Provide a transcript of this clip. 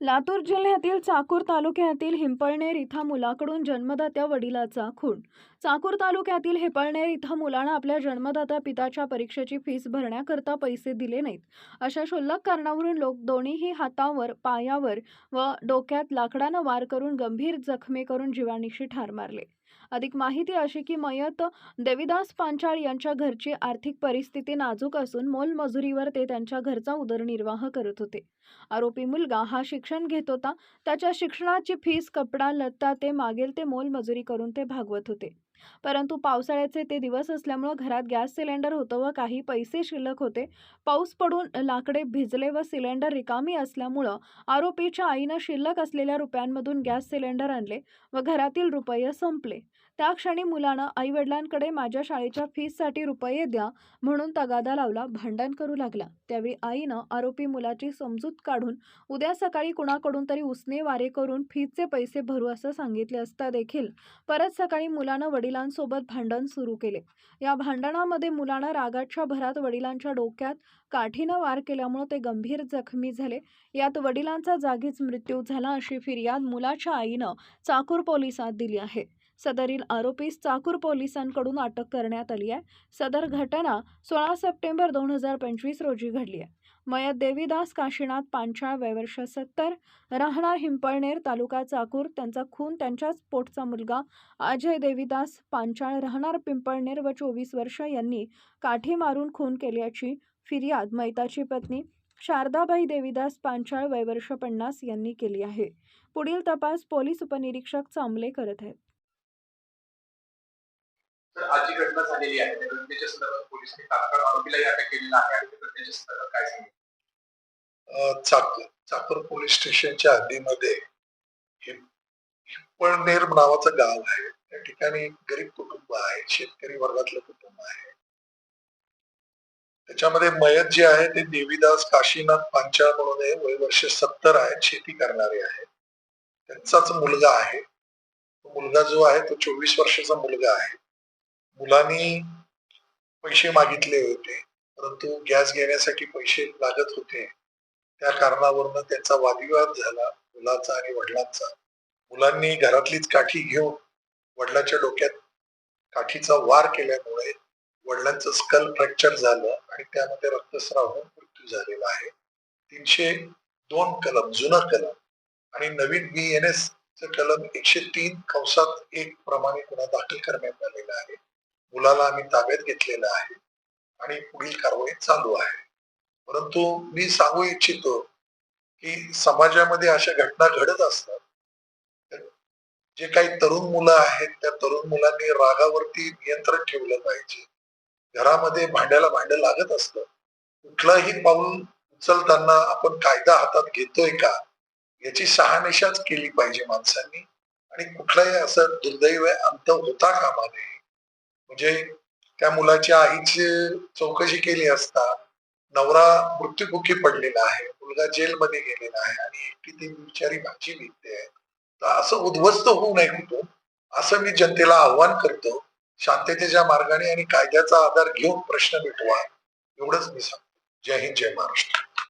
लातूर जिल्ह्यातील चाकूर तालुक्यातील हिंपळनेर इथं मुलाकडून जन्मदात्या वडिलाचा खून. चाकूर तालुक्यातील हिंपळनेर इथं मुलानं आपल्या जन्मदात्या पिताच्या परीक्षेची फीस भरण्याकरता पैसे दिले नाहीत. अशा क्षुल्लक कारणावरून लोक दोन्हीही हातावर पायावर व डोक्यात लाकडानं वार करून गंभीर जखमी करून जीवानिशी ठार मारले. अधिक माहिती अशी की मयत देविदास पांचाळ यांच्या घरची आर्थिक परिस्थिती नाजूक असून मोलमजुरीवर ते त्यांच्या घरचा उदरनिर्वाह करत होते. आरोपी मुलगा हा शिक शिक्षण घेत होता. त्याच्या शिक्षणाची फीस कपडा लत्ता ते मागेल ते मोलमजुरी करून ते भागवत होते. परंतु पावसाळ्याचे ते दिवस असल्यामुळं घरात गॅस सिलेंडर होतं व काही पैसे शिल्लक होते. पाऊस पडून लाकडे भिजले व सिलेंडर रिकामी असल्यामुळं आरोपीच्या आईनं शिल्लक असलेल्या रुपयांमधून गॅस सिलेंडर आणले व घरातील रुपये संपले. त्या क्षणी मुलानं आईवडिलांकडे माझ्या शाळेच्या फीससाठी रुपये द्या म्हणून तगादा लावला भांडण करू लागला. त्यावेळी आईनं आरोपी मुलाची समजूत काढून उद्या सकाळी कुणाकडून तरी उसने वारे करून फीजचे पैसे भरू असं सांगितले असता देखील परत सकाळी मुलानं वडिलांसोबत भांडण सुरू केले. या भांडणामध्ये मुलानं रागाच्या भरात वडिलांच्या डोक्यात काठीनं वार केल्यामुळे ते गंभीर जखमी झाले. यात वडिलांचा जागीच मृत्यू झाला अशी फिर्याद मुलाच्या आईनं चाकूर पोलिसात दिली आहे. सदरील आरोपीस चाकूर पोलिसांकडून अटक करण्यात आली आहे. सदर घटना सोळा सप्टेंबर दोन हजार पंचवीस रोजी घडली आहे. मयत देवीदास काशीनाथ पांचाळ वयवर्ष सत्तर राहणार हिंपळनेर तालुका चाकूर त्यांचा खून त्यांच्याच पोटचा मुलगा अजय देवीदास पांचाळ राहणार पिंपळनेर व चोवीस वर्ष यांनी काठी मारून खून केल्याची फिर्याद मैताची पत्नी शारदाबाई देवीदास पांचाळ वयवर्ष पन्नास यांनी केली आहे. पुढील तपास पोलीस उपनिरीक्षक चांबले करत आहेत. तर आज जी घटना झालेली आहे. त्या घटनेच्या संदर्भात पोलिसांनी तात्काळ आरोपीलाही अटक केलेला आहे. आणि त्या घटनेच्या संदर्भात काय सांगितलं अ, चाकूर पोलीस स्टेशनच्या हद्दीमध्ये हिप्पळनेर नावाचं गाव आहे. त्या ठिकाणी गरीब कुटुंब आहे. शेतकरी वर्गातलं कुटुंब आहे. त्याच्यामध्ये मयत जे आहे ते देवीदास काशीनाथ पांचाळ म्हणून आहे वय वर्ष सत्तर आहेत. शेती करणारे आहेत. त्यांचाच मुलगा आहे. तो मुलगा जो आहे तो चोवीस वर्षाचा मुलगा आहे. मुलांनी पैसे मागितले होते परंतु गॅस घेण्यासाठी पैसे लागत होते. त्या कारणावरनं त्यांचा वादविवाद झाला मुलाचा आणि वडिलांचा. मुलांनी घरातलीच काठी घेऊन वडिलाच्या डोक्यात काठीचा वार केल्यामुळे वडिलांचं स्कल फ्रॅक्चर झालं आणि त्यामध्ये रक्तस्राव होऊन मृत्यू झालेला आहे. तीनशे दोन कलम जुनं कलम आणि नवीन बी एन एस च कलम एकशे तीन कंसात एक प्रमाणे गुन्हा दाखल करण्यात आलेला आहे. मुलाला आम्ही ताब्यात घेतलेलं आहे. आणि पुढील कारवाई चालू आहे. परंतु मी सांगू इच्छितो की समाजामध्ये अशा घटना घडत असतात. जे काही तरुण मुलं आहेत त्या तरुण मुलांनी रागावरती नियंत्रण ठेवलं पाहिजे. घरामध्ये भांड्याला भांडं लागत असतं. कुठलंही पाऊल उचलताना आपण कायदा हातात घेतोय का? याची शहानिशाच केली पाहिजे माणसांनी. आणि कुठलाही असं दुर्दैव अंत होता कामा नये. म्हणजे त्या मुलाच्या आईची चौकशी केली असता नवरा मृत्युमुखी पडलेला आहे. मुलगा जेलमध्ये गेलेला आहे आणि एकटी ती बिचारी भाजी विकते आहे. तर असं उद्ध्वस्त होऊ नये कुठून असं मी जनतेला आव्हान करतो. शांततेच्या मार्गाने आणि कायद्याचा आधार घेऊन प्रश्न मिटवा एवढंच मी सांगतो. जय हिंद जय महाराष्ट्र.